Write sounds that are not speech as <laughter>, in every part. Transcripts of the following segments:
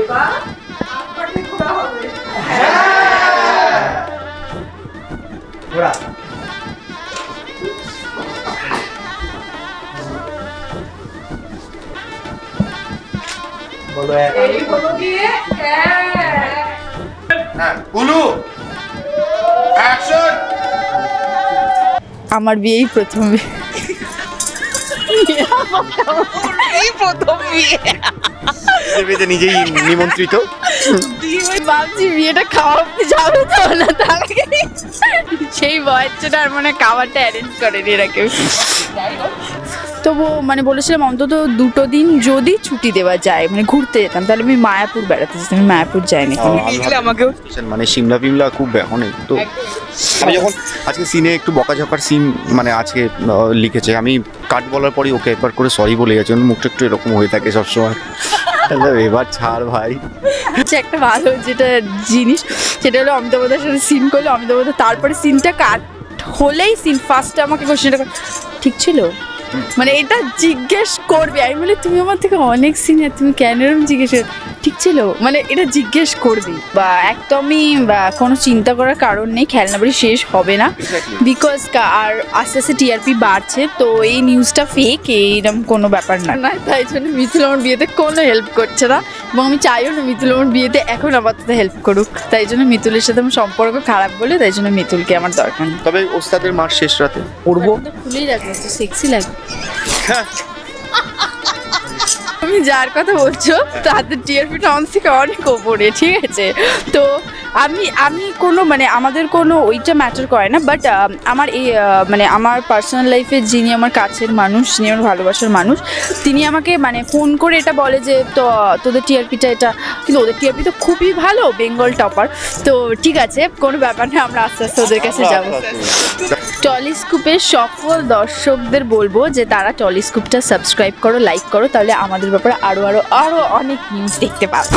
এবার আপনাকে ঘোরা হবে। ঘোড়া বলো এই হলো গিয়ে হ্যাঁ অ্যাকশন আমার বিয়েই প্রথম। বিয়ে এই প্রথম বিয়ে। বিয়েতে নিজেই নিমন্ত্রিত। ভাবছি বিয়েটা খাওয়াতে যাবে তো না তাকে সেই বয়সটা আর মানে খাবারটা অ্যারেঞ্জ করেনি এরা কেউ। তবু মানে বলেছিলাম অন্তত দুটো দিন যদি ছুটি দেওয়া যায় মানে ঘুরতে যেতাম তাহলে আমি মায়াপুর বেড়াতে যেতাম আমি মায়াপুর যাইনি আমাকেও। মানে সিমলা ফিমলা খুব এখন তো আমি যখন আজকে সিনে একটু বকাঝকার সিন মানে আজকে লিখেছে আমি কাট বলার পরই ওকে একবার করে সরি বলে গেছে ওর মুখটা একটু এরকম হয়ে থাকে সবসময়। এবার ছাড় ভাই। হচ্ছে একটা ভালো যেটা জিনিস সেটা হলো অমিতাভ সাথে সিন করল অমিতাভ তারপরে সিনটা কাট হলেই সিন ফার্স্টে আমাকে কোশ্চেনটা ঠিক ছিল? মানে এটা জিজ্ঞেস করবে। আমি বলি তুমি আমার থেকে অনেক সিনিয়র তুমি কেন এরকম জিজ্ঞেস করবে?" ঠিক ছিল। মানে এটা জিজ্ঞেস করবি। বা একদমই বা কোনো চিন্তা করার কারণ নেই খেলনা বাড়ি শেষ হবে না। বিকজ আর আস্তে আস্তে টিআরপি বাড়ছে তো এই নিউজটা ফেক এইরকম কোনো ব্যাপার না। না তাই জন্য মিথিল আমার বিয়েতে কোনো হেল্প করছে না। এবং আমি চাইও না মিতুল আমার বিয়েতে এখন আপাতত হেল্প করুক। তাই জন্য মিতুলের সাথে আমার সম্পর্ক খারাপ বলে তাই জন্য মিতুলকে আমার দরকার নেই। তবে ওস্তাদের মার শেষ রাতে পড়ব। খুলেই রাখব সেক্সি লাগে তুমি যার কথা বলছো তাদের টিআরপিটা আমার থেকে অনেক ওপরে ঠিক আছে? তো আমি আমি কোনো মানে আমাদের কোনো ওইটা ম্যাটার করে না বাট আমার এই মানে আমার পার্সোনাল লাইফে যিনি আমার কাছের মানুষ যিনি আমার ভালোবাসার মানুষ তিনি আমাকে মানে ফোন করে এটা বলে যে তো তোদের টিআরপিটা এটা কিন্তু ওদের টিআরপি তো খুবই ভালো বেঙ্গল টপার তো ঠিক আছে কোনো ব্যাপার না আমরা আস্তে আস্তে ওদের কাছে যাব। টলিস্কুপের সকল দর্শকদের বলব যে তারা টলিস্কোপটা সাবস্ক্রাইব করো লাইক করো, তাহলে আমাদের ব্যাপারে আরও আরও আরও অনেক নিউজ দেখতে পাবে।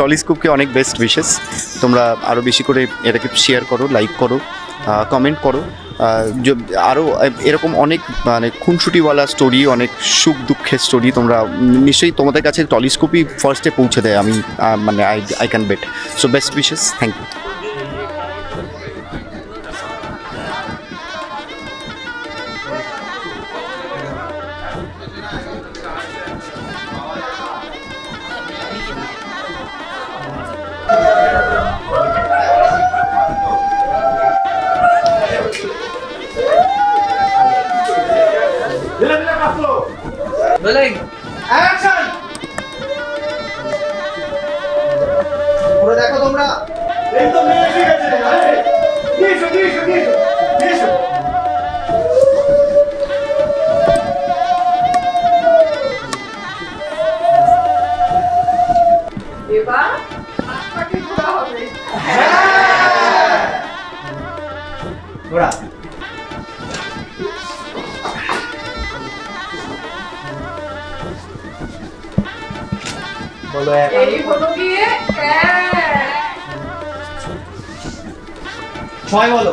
টলিস্কোপকে অনেক বেস্ট উইশেস তোমরা আরও বেশি করে এটাকে শেয়ার করো লাইক করো কমেন্ট করো। আরও এরকম অনেক মানে খুনসুটিওয়ালা স্টোরি অনেক সুখ দুঃখের স্টোরি তোমরা নিশ্চয়ই তোমাদের কাছে টলিস্কোপই ফার্স্টে পৌঁছে দেয়, আমি মানে I I can bet so best wishes thank you বলো ছয় বলো।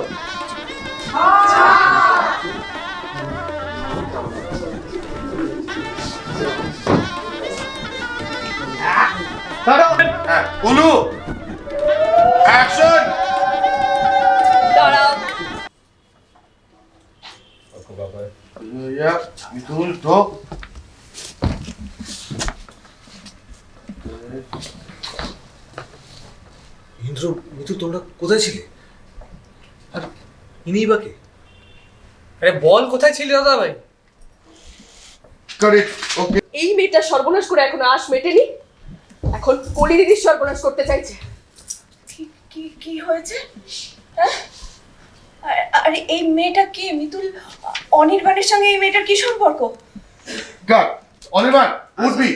কাটো। হ্যাঁ অ্যাকশন। মিতুল ঢোক। ইন্দ্র মিতু তোমরা কোথায় ছিলে? আর ইনিই বা কে? আরে বল কোথায় ছিলি দাদা ভাই? কারেক্ট ওকে এই মেয়েটা সর্বনাশ করে এখন আশ মেটেনি। এখন কলি দিদির সর্বনাশ করতে চাইছে। কি কি কি হয়েছে? হ্যাঁ? আরে এই মেয়েটা কে? মিতুল অনির্বাণের সঙ্গে এই মেয়েটার কি সম্পর্ক? কাট অনির্বাণ উঠবি।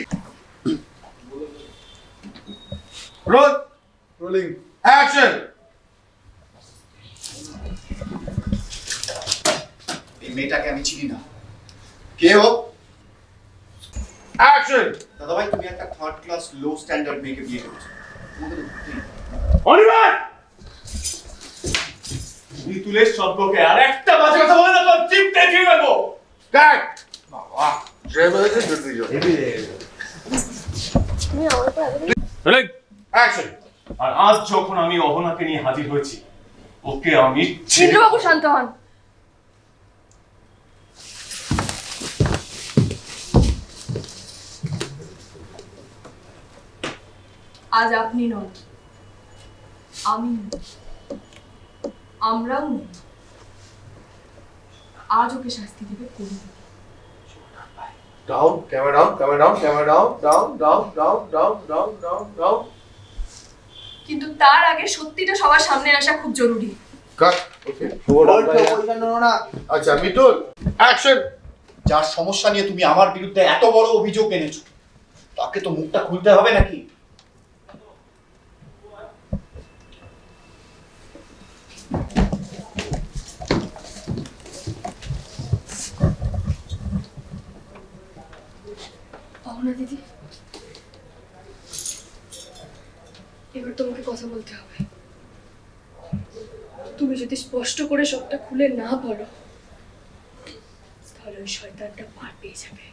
রোল রোলিং অ্যাকশন এই মেয়েটাকে আমি চিনি না। কে ও? অ্যাকশন দাদা ভাই তুমি একটা থার্ড ক্লাস লো স্ট্যান্ডার্ড মেয়েকে বিয়ে করেছ। মিতুলের সম্পর্কে আর একটা বাজে কথা বলে না নেব কাট বাবা দুর্বিজয় অ্যাকশন আর আজ যখন আমি অহনাকে নিয়ে হাজির হয়েছি ওকে আমি বাবু শান্ত হন আজ আপনি নন আমি আমরাও নই আজ ওকে শাস্তি দেবে কবি Down, camera down, camera down, camera down, down, down, down, down, down, down, down. কিন্তু তার আগে সত্যিটা সবার সামনে আসা খুব জরুরি। কাট ওকে। আচ্ছা মিতুল অ্যাকশন যার সমস্যা নিয়ে তুমি আমার বিরুদ্ধে এত বড় অভিযোগ এনেছো তাকে তো মুখটা খুলতে হবে নাকি? পাওনা দিদি। এবার তোমাকে কথা বলতে হবে। তুমি যদি স্পষ্ট করে সবটা খুলে না বলো, তাহলে ওই শয়তানটা পার পেয়ে যাবে।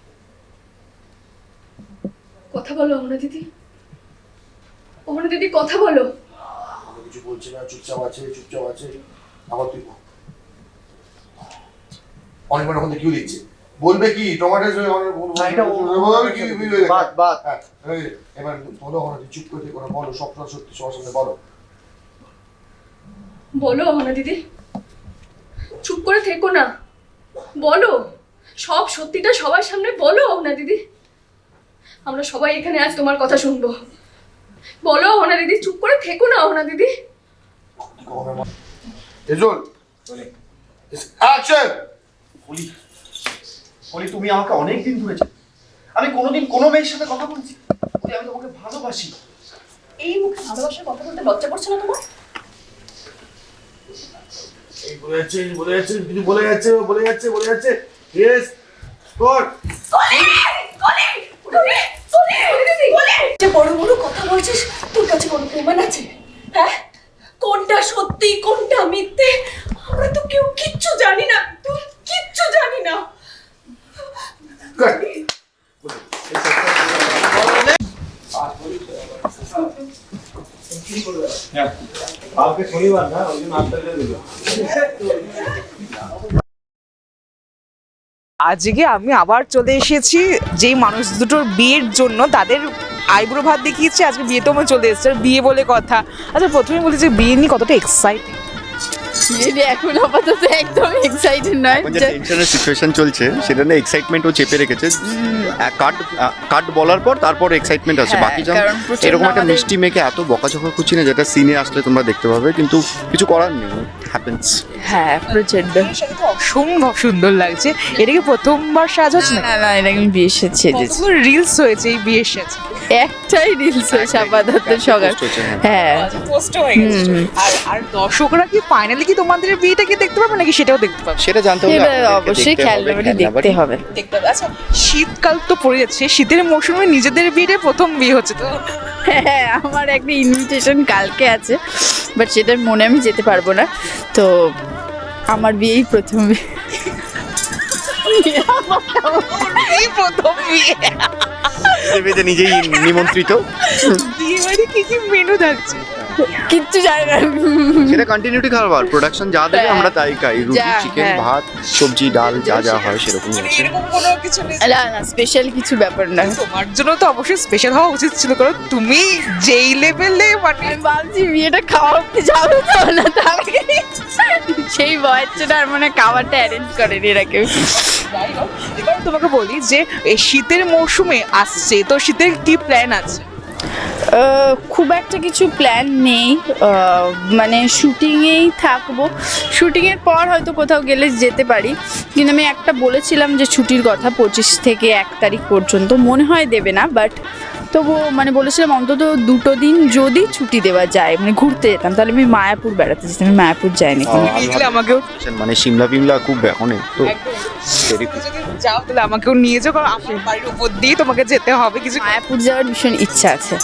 কথা বলো অহনা দিদি। অহনা দিদি, কথা বলো। আমি কিছু বলছি না, চুপচাপ আছে চুপচাপ আছে। আবার তুই বল। অনেক বার ওখান থেকে কিউ দিচ্ছে বলবে কি? টমাটো কি বাদ বাদ। হ্যাঁ, এই, এবার বলো তুই চুপ করে থেকে বলো সবটা সত্যি সবার সামনে বলো। বলো অহনা দিদি। চুপ করে থেকো না। বলো সব সত্যিটা সবার সামনে বলো অহনা দিদি। আমরা সবাই এখানে আজ তোমার কথা শুনব। বলো অহনা দিদি চুপ করে থেকো না অহনা দিদি। এজল অ্যাকশন বলি তুমি আমাকে অনেক দিন ধরে চেনো। আমি কোনোদিন কোনো মেয়ের সাথে কথা বলছি বলি আমি তোমাকে ভালোবাসি। এই মুখে ভালোবাসার কথা বলতে লজ্জা করছে না তোমার? এই বলে যাচ্ছে বলে যাচ্ছে কিছু বলে যাচ্ছে বলে যাচ্ছে বলে যাচ্ছে। ইয়েস স্কোর যে বড় বড় কথা বলছিস তোর কাছে কোনো প্রমাণ আছে? হ্যাঁ? কোনটা সত্যি কোনটা মিথ্যে? আমরা তো কেউ কিচ্ছু জানি না তুই কিচ্ছু জানি না। দিল আজকে আমি আবার চলে এসেছি, যেই মানুষ দুটোর বিয়ের জন্য তাদের আইব্রো ভাত দেখিয়েছি, আজকে বিয়েতেও আমি চলে এসেছি, বিয়ে বলে কথা। আচ্ছা প্রথমে বলি যে বিয়ে নিয়ে কতটা এক্সাইটিং মেবি এখন আপাতত একদম এক্সাইটেড নয় এখন যে টেনশনের সিচুয়েশন চলছে সেটা নিয়ে এক্সাইটমেন্ট ও চেপে রেখেছে। কাট কাট বলার পর তারপর এক্সাইটমেন্ট আছে হ্যাঁ, বাকি যেমন এরকম একটা মিষ্টি মেয়েকে এত বকাঝকা করছি না যেটা সিনে আসলে তোমরা দেখতে পাবে কিন্তু কিছু করার নেই হ্যাপেন্স হ্যাঁ প্রচণ্ড অসম্ভব সুন্দর লাগছে। এটা কি প্রথমবার সাজ হচ্ছে না? না না এটা আমি বিয়ে সেজেছি রিলস হয়েছে এই বিয়ের সাজ? একটাই রিলস হয়েছে আপাতত সকাল হ্যাঁ। পোস্ট হয়ে গেছে। হুম, হুম। আর আর দর্শকরা কি ফাইনালি কি তোমাদের বিয়েটা কি দেখতে পাবে নাকি সেটাও দেখতে পাবে? সেটা জানতে হলে সেটা আপনাদেরকে অবশ্যই দেখতে হবে, খেলনাবাড়ি। দেখতে হবে। দেখতে পাবে আচ্ছা শীতকাল তো পড়ে যাচ্ছে শীতের মৌসুমে নিজেদের বিয়েটা প্রথম বিয়ে হচ্ছে তো। হ্যাঁ আমার একটা ইনভিটেশন কালকে আছে বাট সেটার মনে আমি যেতে পারব না তো আমার বিয়েই প্রথম বিয়ে। এই প্রথম বিয়ে। নিজে নিজেই নিমন্ত্রিত। বিয়ে বাড়ি কি কি মেনু থাকছে? কিচ্ছু জানি না। সেটা কন্টিনিউটি খাবার প্রোডাকশন যা দেবে হ্যাঁ। আমরা তাই খাই। রুটি চিকেন হ্যাঁ। ভাত সবজি ডাল যা যা হয় সেরকমই মানে আছে। এরকম কোনো কিছু নেই। না না স্পেশাল কিছু ব্যাপার না। তোমার জন্য তো অবশ্যই স্পেশাল হওয়া উচিত ছিল কারণ তুমি যেই লেভেলে মানে ভাবছি বিয়েটা খাওয়া অব্দি যাবে তো না তাহলে সেই জন্য আর মানে খাবারটা অ্যারেঞ্জ করেনি এরা কেউ। এবার তোমাকে বলি যে এই শীতের মৌসুমে আসছে তো শীতের কি প্ল্যান আছে? খুব একটা কিছু প্ল্যান নেই। মানে শুটিংয়েই থাকব। শুটিংয়ের পর হয়তো কোথাও গেলে যেতে পারি। কিন্তু আমি একটা বলেছিলাম যে ছুটির কথা পঁচিশ থেকে এক তারিখ পর্যন্ত। মনে হয় দেবে না বাট তবু মানে বলেছিলাম অন্তত দুটো দিন যদি ছুটি দেওয়া যায় মানে ঘুরতে যেতাম তাহলে আমি মায়াপুর বেড়াতে যেতাম আমি মায়াপুর যাইনি আমাকেও মানে সিমলা পিমলা খুব এখন তো যাও তাহলে আমাকেও নিয়ে যাও কারণ আমার বাড়ির উপর দিয়ে তোমাকে যেতে হবে কিছু মায়াপুর যাওয়ার ভীষণ ইচ্ছা আছে।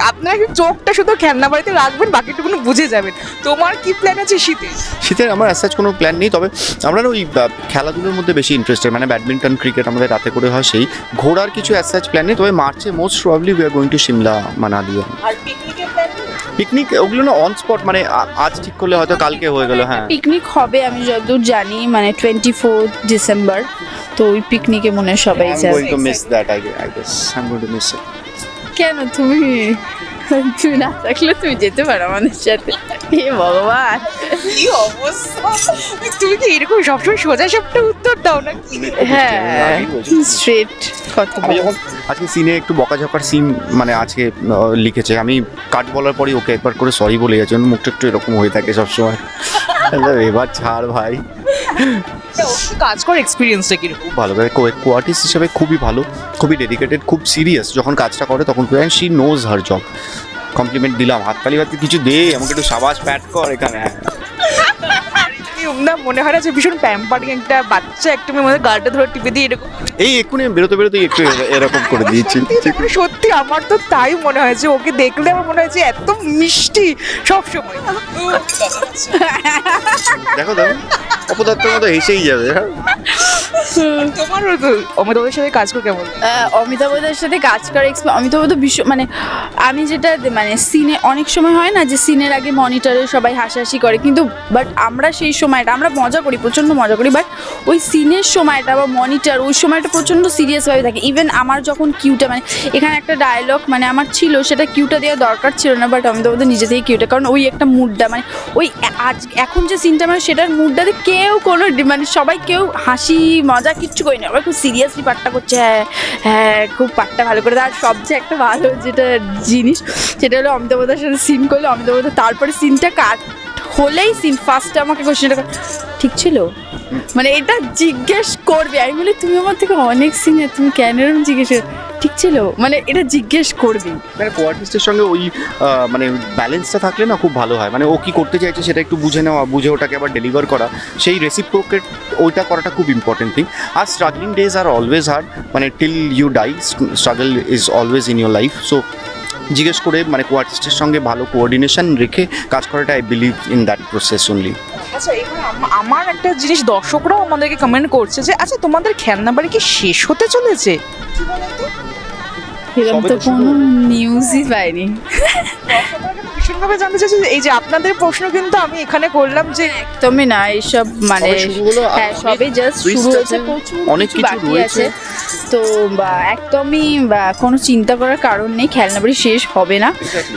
আপনার চোখটা শুধু খেলনা বাড়িতে রাখবেন বাকিটুকুনো বুঝে যাবেন। তোমার কি প্ল্যান আছে শীতে? শীতের আমার অ্যাসাজ কোনো প্ল্যান নেই তবে আমরা ওই খেলাধুলোর মধ্যে বেশি ইন্টারেস্টেড মানে ব্যাডমিন্টন ক্রিকেট আমাদের রাতে করে হয় সেই। ঘোরার কিছু অ্যাসাজ প্ল্যান নেই তবে মার্চে most probably we are going to Shimla Manali আর পিকনিকের প্ল্যান পিকনিক ওগুলো না অন স্পট মানে আজ ঠিক করলে হয়তো কালকে হয়ে গেল হ্যাঁ। পিকনিক হবে আমি যতদূর জানি মানে টোয়েন্টি ফোর ডিসেম্বর তো ওই পিকনিকে মনে হয় সবাই যাবে। to miss that, I, I guess. I'm going to miss it. কেন তুমি? তুমি না থাকলে তুমি যেতে পারো আমাদের সাথে। হে ভগবান। কি অবস্থা? তুমি কি এরকম সবসময় সোজা সাপটা উত্তর দাও না হ্যাঁ স্ট্রেট কথা আমি আজকে সিনে একটু বকাঝকার সিন মানে আজকে লিখেছে আমি কাট বলার পরই ওকে একবার করে সরি বলে গেছে মুখটা একটু এরকম হয়ে থাকে সবসময়। <laughs> এবার ছাড় ভাই। কাজ করার এক্সপিরিয়েন্সটা কীরকম? খুব ভালো। কো আর্টিস্ট হিসেবে খুবই ভালো খুবই ডেডিকেটেড খুব সিরিয়াস যখন কাজটা করে তখন she knows her job compliment দিলাম হাততালি বাতি কিছু দে আমাকে একটু সাবাস প্যাট কর এখানে। না মনে হয় না যে ভীষণ প্যাম্পারিং একটা বাচ্চা একটা মেয়ে মধ্যে গালটা ধরে টিপে দিয়ে এরকম। এই এক্ষুনি বেরোতে বেরোতে একটু এরকম করে দিয়েছি। সত্যি আমার তো তাই মনে হয় যে ওকে দেখলে আমার মনে হয় যে এত মিষ্টি সব সময় দেখো দেখো। অপদার্থের মতো হেসেই যাবে হ্যাঁ? তোমার অমিত ওদের সাথে কাজ করে কেমন আহ, অমিতাভদের সাথে কাজ করার অমিতাভ তো ভীষণ মানে আমি যেটা মানে সিনে অনেক সময় হয় না যে সিনের আগে মনিটরে সবাই হাসাহাসি করে কিন্তু বাট আমরা সেই সময়টা আমরা মজা করি প্রচণ্ড মজা করি বাট ওই সিনের সময়টা বা মনিটর ওই সময়টা প্রচণ্ড সিরিয়াসভাবে থাকে। ইভেন আমার যখন কিউটা মানে এখানে একটা ডায়লগ মানে আমার ছিল সেটা কিউটা দেওয়া দরকার ছিল না বাট অমিতাভ অমিতাভদের নিজে থেকে কিউটা কারণ ওই একটা মুডটা মানে ওই আজ এখন যে সিনটা মানে সেটার মুডটাতে কেউ কোনো মানে সবাই কেউ হাসি মজা কিচ্ছু করি না আবার খুব সিরিয়াসলি পাঠটা করছে হ্যাঁ হ্যাঁ খুব পাঠটা ভালো করে। আর সবচেয়ে একটা ভালো যেটা জিনিস, সেটা হলো অমিতাভদার সাথে সিন করল অমিতাভদা তারপরে সিনটা কাট হলেই সিন ফার্স্টে আমাকে কোশ্চেনটা ঠিক ছিল মানে এটা জিজ্ঞেস করবে আমি বলি, তুমি আমার থেকে অনেক সিনে তুমি কেন এরকম জিজ্ঞেস করো?" ঠিক ছিল? মানে এটা জিজ্ঞেস করবে। মানে কো আর্টিস্টের সঙ্গে ওই মানে ব্যালেন্সটা থাকলে না খুব ভালো হয়। মানে ও কি করতে চাইছে সেটা একটু বুঝে নেওয়া বুঝে ওটাকে আবার ডেলিভার করা। সেই রেসিপ্রোকেট ওইটা করাটা খুব ইম্পর্টেন্ট থিং আর স্ট্রাগলিং ডেজ আর অলওয়েজ হার্ড মানে till you die struggle is always in your life so জিজ্ঞেস করে মানে কো আর্টিস্টের সঙ্গে ভালো কোঅর্ডিনেশন রেখে কাজ করাটা I believe in that process only আচ্ছা আমার একটা জিনিস দর্শকরাও আমাদেরকে কমেন্ট করছে যে আচ্ছা তোমাদের খেলনা বাড়ি কি শেষ হতে চলেছে? এরকম সবে তো তো শুরু কোনো নিউজই পাইনি ভীষণভাবে জানতে চাইছি এই যে আপনাদের প্রশ্ন কিন্তু আমি এখানে করলাম যে একদমই না এইসব মানে হ্যাঁ সবে জাস্ট শুরু হয়েছে প্রচুর অনেক কিছু রয়েছে। আছে তো বা একদমই বা কোনো চিন্তা করার কারণ নেই খেলনাবাড়ি শেষ হবে না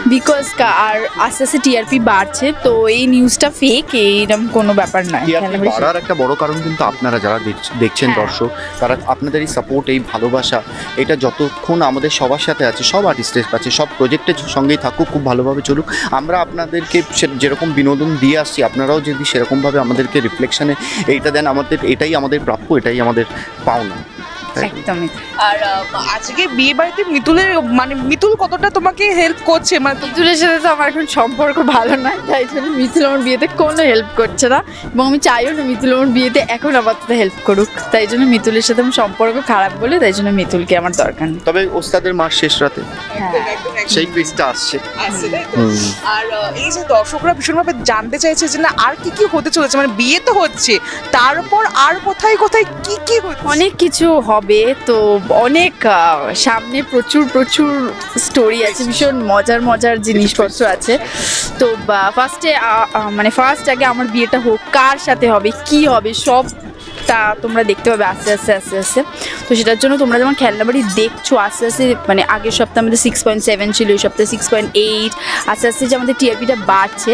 বিকজ আর আস্তে আস্তে টিআরপি বাড়ছে তো এই নিউজটা ফেক এইরকম কোনো ব্যাপার নয় বাড়ার একটা বড় কারণ কিন্তু আপনারা যারা দেখছ- দেখছেন হ্যাঁ। দর্শক তারা আপনাদের এই সাপোর্ট এই ভালোবাসা এটা যতক্ষণ আমাদের সবার সাথে আছে সব আর্টিস্টের কাছে সব প্রজেক্টের সঙ্গেই থাকুক খুব ভালোভাবে চলুক আমরা আপনাদেরকে যেরকম বিনোদন দিয়ে আসছি, আপনারাও যদি সেরকমভাবে আমাদেরকে রিফ্লেকশানে এইটা দেন, আমাদের এটাই আমাদের প্রাপ্য, এটাই আমাদের পাওনা? একদমই আর আজকে বিয়ে বাড়িতে মিতুলের মানে মিতুল কতটা তোমাকে হেল্প করছে? মানে মিথুলের সাথে তো আমার এখন সম্পর্ক ভালো নয় তাই জন্য মিথুল আমার বিয়েতে কোনো হেল্প করছে না। এবং আমি চাইও না মিথুল আমার বিয়েতে এখন আপাতত হেল্প করুক। তাই জন্য মিথুলের সাথে আমার সম্পর্ক খারাপ বলে তাই জন্য মিথুলকে আমার দরকার নেই। তবে ওস্তাদের মাস শেষ রাতে। হ্যাঁ। সেই কুইজটা আসছে। আছে, তাই তো? আর এই যে দর্শকরা ভীষণভাবে জানতে চাইছে যে না আর কি কি হতে চলেছে? মানে বিয়ে তো হচ্ছে তারপর আর কোথায় কোথায় কি কি অনেক কিছু হবে। তো অনেক সামনে প্রচুর প্রচুর স্টোরি আছে ভীষণ মজার মজার জিনিসপত্র আছে। তো ফার্স্টে মানে ফার্স্ট আগে আমার বিয়েটা হোক কার সাথে হবে কি হবে সব তা তোমরা দেখতে পাবে আস্তে আস্তে আস্তে আস্তে। তো সেটার জন্য তোমরা যেমন খেলনা বাড়ি দেখছ আস্তে আস্তে মানে আগের সপ্তাহে আমাদের সিক্স পয়েন্ট সেভেন ছিল এই সপ্তাহে সিক্স পয়েন্ট এইট আস্তে আস্তে যে আমাদের টিআরপিটা বাড়ছে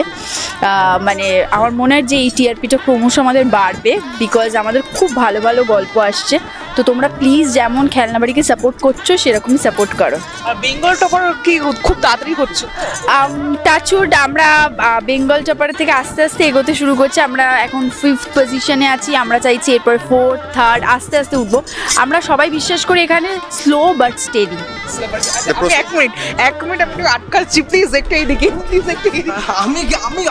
মানে আমার মনে হয় যে এই টিআরপিটা ক্রমশ আমাদের বাড়বে বিকজ আমাদের খুব ভালো ভালো গল্প আসছে। তো তোমরা প্লিজ যেমন খেলনা বাড়িকে সাপোর্ট করছ সেরকমই সাপোর্ট করো। আর বেঙ্গল টপার কি খুব তাড়াতাড়ি করছ? টাচুড আমরা বেঙ্গল চপার থেকে আস্তে আস্তে এগোতে শুরু করছি। আমরা এখন ফিফথ পজিশনে আছি আমরা চাইছি এরপর ফোর্থ থার্ড আস্তে আস্তে উঠবো। আমরা সবাই বিশ্বাস করি এখানে স্লো বাট স্টেডি আমি এক মিনিট এক মিনিট আমি একটু আটকাচ্ছি প্লিজ একটু এইদিকে প্লিজ একটু। আমি আমি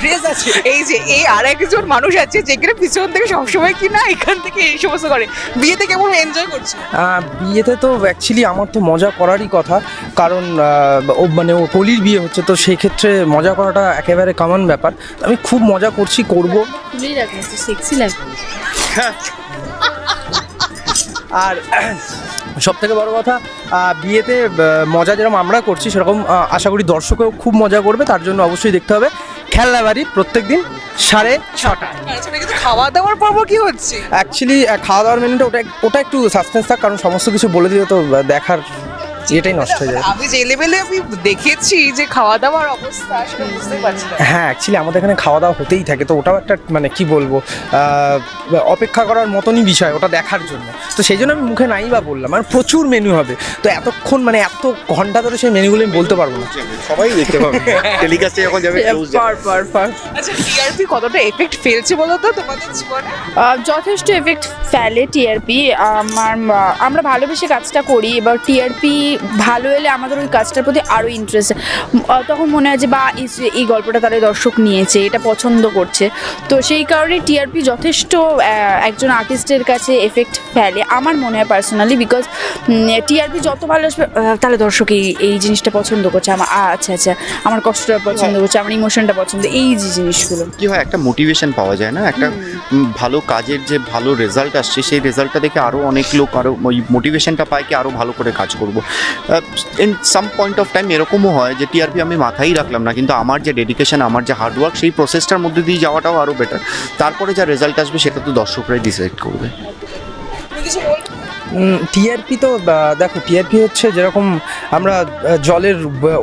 ড্রেস আছে? এই যে এই আর একজন মানুষ আছে যেখানে পিছন থেকে সবসময় কি না এখান থেকে এই সমস্ত করে? বিয়েতে কেমন এনজয় করছ? বিয়েতে তো অ্যাকচুয়ালি আমার তো মজা করারই কথা। কারণ ও মানে ও কলির বিয়ে হচ্ছে তো সেই ক্ষেত্রে মজা করাটা একেবারে কমন ব্যাপার। আমি খুব মজা করছি করব। লাগবে আর সব থেকে বড় কথা বিয়েতে মজা যেরকম আমরা করছি সেরকম আশা করি দর্শকেও খুব মজা করবে তার জন্য অবশ্যই দেখতে হবে। খেলনা বাড়ি প্রত্যেক দিন সাড়ে ছটায় আচ্ছা কিন্তু খাওয়া দাওয়ার পর্ব কি হচ্ছে? অ্যাকচুয়ালি খাওয়া দাওয়ার মেনুটা ওটা ওটা একটু সাসপেন্স থাক কারণ সমস্ত কিছু বলে দিলে তো দেখার এটাই নষ্ট হয়ে যায় আমি যে লেভেলে আমি দেখেছি যে খাওয়া দাওয়ার অবস্থা সেটা বুঝতেই পারছি না। হ্যাঁ অ্যাকচুয়ালি আমাদের এখানে খাওয়া দাওয়া হতেই থাকে তো ওটাও একটা মানে কি বলব অপেক্ষা করার মতনই বিষয় ওটা দেখার জন্য। তো সেই জন্য আমি মুখে নাই বা বললাম আর প্রচুর মেনু হবে। তো এতক্ষণ মানে এত ঘণ্টা ধরে সেই মেনুগুলো আমি বলতে পারব না। সবাই দেখতে পাবে। টেলিকাস্টে যখন যাবে পার পার পার। আচ্ছা টিআরপি কতটা এফেক্ট ফেলছে বলো তো তোমাদের জীবনে? যথেষ্ট এফেক্ট ফেলে টিআরপি। আমার আমরা ভালোবেসে কাজটা করি এবার টিআরপি ভালো এলে আমাদের ওই কাজটার প্রতি আরও ইন্টারেস্ট তখন মনে হয় যে বা এই- এই গল্পটা তাদের দর্শক নিয়েছে এটা পছন্দ করছে। তো সেই কারণে টিআরপি যথেষ্ট একজন আর্টিস্টের কাছে এফেক্ট ফেলে আমার মনে হয় পার্সোনালি বিকজ টিআরপি যত ভালো আসবে তাহলে দর্শক এই এই জিনিসটা পছন্দ করছে। আমার আচ্ছা আচ্ছা আমার কষ্টটা পছন্দ করছে আমার ইমোশনটা পছন্দ এই যে জিনিসগুলো। কি হয় একটা মোটিভেশন পাওয়া যায় না একটা ভালো কাজের যে ভালো রেজাল্ট আসছে, সেই রেজাল্টটা দেখে আরও অনেক লোক আরও ওই মোটিভেশনটা পায় কি আরও ভালো করে কাজ করব। In some point of time এরকমও হয় যে টিআরপি আমি মাথায় রাখলাম না, কিন্তু আমার যে ডেডিকেশন আমার যে হার্ডওয়ার্ক সেই প্রসেসটার মধ্যে দিয়ে যাওয়াটাও আরও বেটার তারপরে যা রেজাল্ট আসবে, সেটা তো দর্শকরাই ডিসাইড করবে। টিআরপি তো দেখো টিআরপি হচ্ছে যেরকম আমরা জলের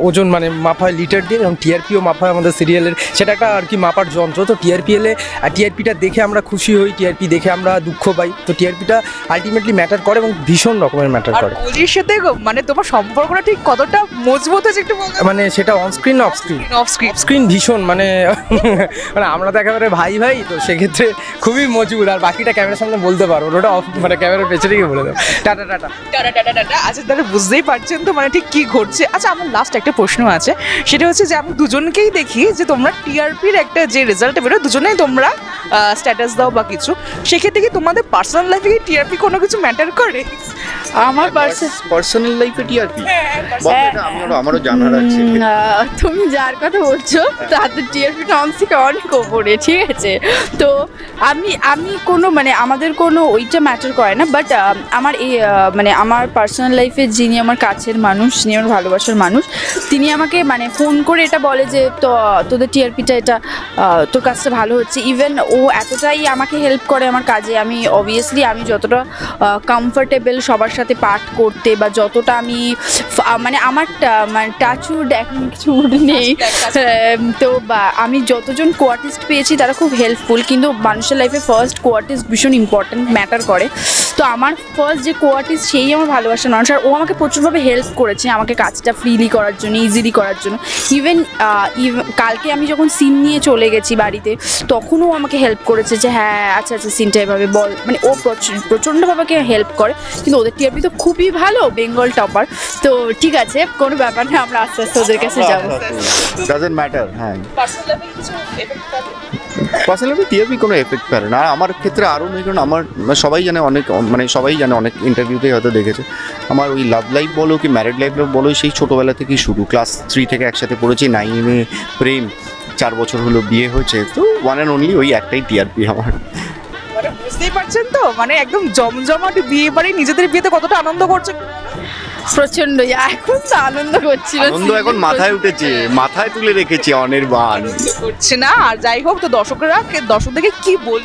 ওজন মানে মাপায় লিটার দিয়ে এবং টিআরপিও মাপায় আমাদের সিরিয়ালের। সেটা একটা আর কি মাপার যন্ত্র। তো টিআরপি এলে টিআরপিটা দেখে আমরা খুশি হই টিআরপি দেখে আমরা দুঃখ পাই। তো টিআরপিটা আলটিমেটলি ম্যাটার করে এবং ভীষণ রকমের ম্যাটার করে। কলির সাথে মানে তোমার সম্পর্কটা ঠিক কতটা মজবুত হয়েছে একটু মানে সেটা on screen off screen off screen screen ভীষণ মানে <laughs> মানে আমরা তো একেবারে ভাই ভাই তো সেক্ষেত্রে খুবই মজবুত। আর বাকিটা ক্যামেরার সামনে বলতে পারব ওটা অফ মানে ক্যামেরার পেছনে গিয়ে বলে দেবো। Tata tata. Tata tata tata. আচ্ছা তাহলে বুঝতেই পারছেন তো মানে ঠিক কি ঘটছে। আচ্ছা আমার লাস্ট একটা প্রশ্ন আছে। সেটা হচ্ছে যে আমি দুজনকেই দেখি যে তোমরা টিআরপির একটা যে রেজাল্ট বেরোয়, দুজনেই তোমরা স্ট্যাটাস দাও বা কিছু সেক্ষেত্রে কি তোমাদের পার্সোনাল লাইফে কি টিআরপি কোনো কিছু ম্যাটার করে? আমার পার্সন পার্সোনাল লাইফে টিআরপি আমারও আমারও জানার আছে। তুমি যার কথা বলছো তাদের টিআরপি নন থেকে অনেক ওপরে ঠিক আছে? তো আমি আমি কোনো মানে আমাদের কোনো ওইটা ম্যাটার করে না বাট আমার এই মানে আমার পার্সোনাল লাইফে যিনি আমার কাছের মানুষ যিনি আমার ভালোবাসার মানুষ তিনি আমাকে মানে ফোন করে এটা বলে যে তো তোদের টিআরপিটা এটা তোর কাজটা ভালো হচ্ছে। ইভেন ও এতটাই আমাকে হেল্প করে আমার কাজে। আমি অবভিয়াসলি আমি যতটা কমফোর্টেবল সবার সাথে পাঠ করতে বা যতটা আমি মানে আমার মানে টাচুড এখন কিছু নেই। তো বা আমি যতজন কোয়ার্টিস্ট পেয়েছি তারা খুব হেল্পফুল কিন্তু মানুষের লাইফে ফার্স্ট কোয়ার্টিস্ট ভীষণ ইম্পর্ট্যান্ট ম্যাটার করে। তো আমার ফার্স্ট যে কোয়ার্টিস্ট সেই আমার ভালোবাসার মানুষ আর ও আমাকে প্রচুরভাবে হেল্প করেছে আমাকে কাজটা ফ্রিলি করার জন্য ইজিলি করার জন্য। ইভেন কালকে আমি যখন সিন নিয়ে চলে গেছি বাড়িতে তখনও আমাকে হেল্প করেছে যে হ্যাঁ আচ্ছা আচ্ছা সিনটা এভাবে বল। মানে ও প্রচ- প্রচণ্ডভাবে হেল্প করে। কিন্তু ওদের টিআরপি তো খুবই ভালো বেঙ্গল টপার তো ঠিক আছে কোনো ব্যাপার না আমরা আস্তে আস্তে ওদের কাছে যাব। ডাজেন্ট ম্যাটার হ্যাঁ। পার্সোনাল টিআরপি কোনো এফেক্ট পারে না। আর আমার ক্ষেত্রে আরও নেই কারণ আমার মানে সবাই জানে অনেক মানে সবাই জানে অনেক ইন্টারভিউতেই হয়তো দেখেছে। আমার ওই লাভ লাইফ বলো কি ম্যারিড লাইফ বলো সেই ছোটোবেলা থেকেই শুরু। ক্লাস থ্রি থেকে একসাথে পড়েছি নাইনে প্রেম, চার বছর হলো বিয়ে হয়েছে। তো ওয়ান অ্যান্ড অনলি ওই একটাই টিআরপি আমার। মানে বুঝতেই পারছেন তো? মানে একদম জমজমাট বিয়ে বাড়ি নিজেদের বিয়েতে কতটা আনন্দ করছে প্রচণ্ড এখন তো আনন্দ করছিল আনন্দ এখন মাথায় উঠেছে মাথায় তুলে রেখেছি অনির্বাণ। করছে না আর যাই হোক তো দর্শকরা দর্শকদেরকে কি বল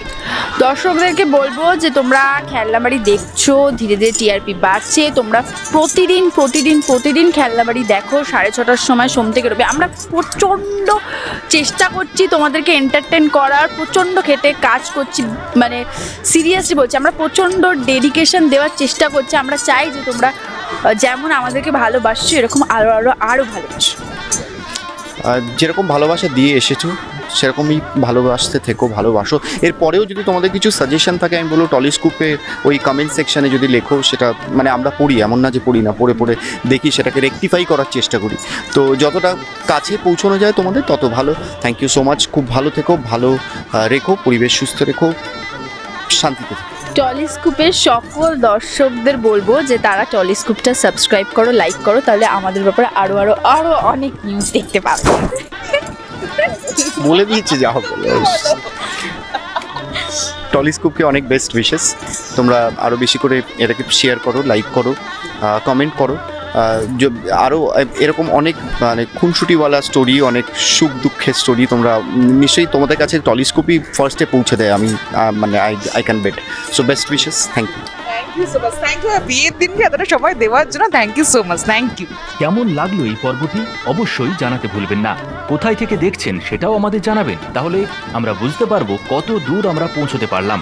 দর্শকদেরকে বলব যে তোমরা খেলনাবাড়ি দেখছ ধীরে ধীরে টিআরপি বাড়ছে তোমরা প্রতিদিন প্রতিদিন প্রতিদিন খেলনাবাড়ি দেখো সাড়ে ছটার সময় সোম থেকে রবি। আমরা প্রচণ্ড চেষ্টা করছি তোমাদেরকে এন্টারটেন করার প্রচণ্ড খেটে কাজ করছি মানে সিরিয়াসলি বলছি আমরা প্রচণ্ড ডেডিকেশন দেওয়ার চেষ্টা করছি। আমরা চাই যে তোমরা যেমন আমাদেরকে ভালোবাসছো, এরকম আরও আরও আরও ভালোবাসো। যেরকম ভালোবাসা দিয়ে এসেছ, সেরকমই ভালোবাসতে থেকো, ভালোবাসো। এরপরেও যদি তোমাদের কিছু সাজেশন থাকে, আমি বলব টলিস্কোপে ওই কমেন্ট সেকশানে যদি লেখো, সেটা মানে আমরা পড়ি, এমন না যে পড়ি না, পড়ে পড়ে দেখি, সেটাকে রেকটিফাই করার চেষ্টা করি। তো যতটা কাছে পৌঁছানো যায় তোমাদের, তত ভালো। থ্যাংক ইউ সো মাচ খুব ভালো থেকো, ভালো রেখো, পরিবেশ সুস্থ রেখো, শান্তিতে থেকো। টলিস্কুপের সকল দর্শকদের বলব যে তারা টলিস্কোপটা সাবস্ক্রাইব করো, লাইক করো, তাহলে আমাদের ব্যাপারে আরও আরও আরও অনেক নিউজ দেখতে পাবে। বলে দিয়েছি, যা হবে টলিস্কোপকে অনেক বেস্ট উইশেস তোমরা আরও বেশি করে এটাকে শেয়ার করো লাইক করো কমেন্ট করো। আরও এরকম অনেক মানে খুনসুটিওয়ালা স্টোরি অনেক সুখ দুঃখের স্টোরি তোমরা নিশ্চয়ই তোমাদের কাছে টলিস্কোপই ফার্স্টে পৌঁছে দেয় আমি মানে I I can bet so best wishes thank you thank you thank you বিয়ের দিনকে এতটা সময় দেওয়ার জন্য thank you so much thank you কেমন লাগল এই পর্বটি? অবশ্যই জানাতে ভুলবেন না। কোথায় থেকে দেখছেন সেটাও আমাদের জানাবেন। তাহলে আমরা বুঝতে পারব কত দূর আমরা পৌঁছতে পারলাম।